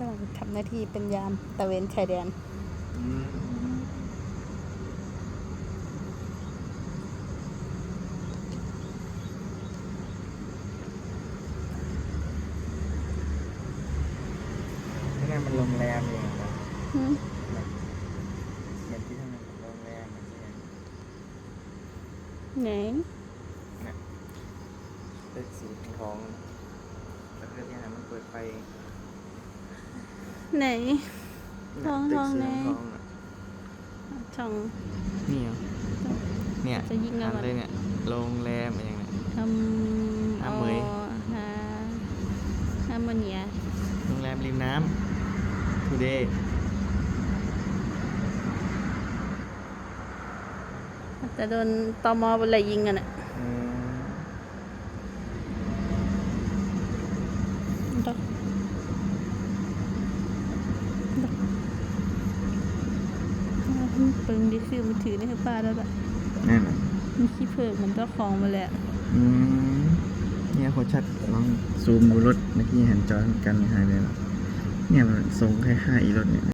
กำลังทำหน้าที่เป็นยามตะเวนชายแดนอืมที่นั่นมันโรงแรมเองนะหืมเหมือนที่ทำงานโรงแรมมันเนี่ยไหนนะตึกสีทองแล้วก็ที่นั่นมันเปิดไฟ ไหนน่ะทองตึทกองสีไหนทองน่ะช่องนี่เหรอเนี่ยจะยิงอะไรอันเลยเนี่ยโรงแรมอะไรอย่างเงี้ยทำน้ำเหมยฮาฮาร์โมเนียโรงแรมริมน้ำ today แต่โดนตอมอบนไหลยิงกันอะอืมดอกดอก เปิงดิฟิวมือถือนี่คือป้าแล้วปะนั่นน่ะมีขี้เพิกเหมือนเจ้าของมาแหละอืมเนี่ยโคตรชัดลองซูมดูรถเมื่อกี้เห็นจอกันหายไปแล้วเนี่ยมันทรงคล้ายๆอีรถเนี่ย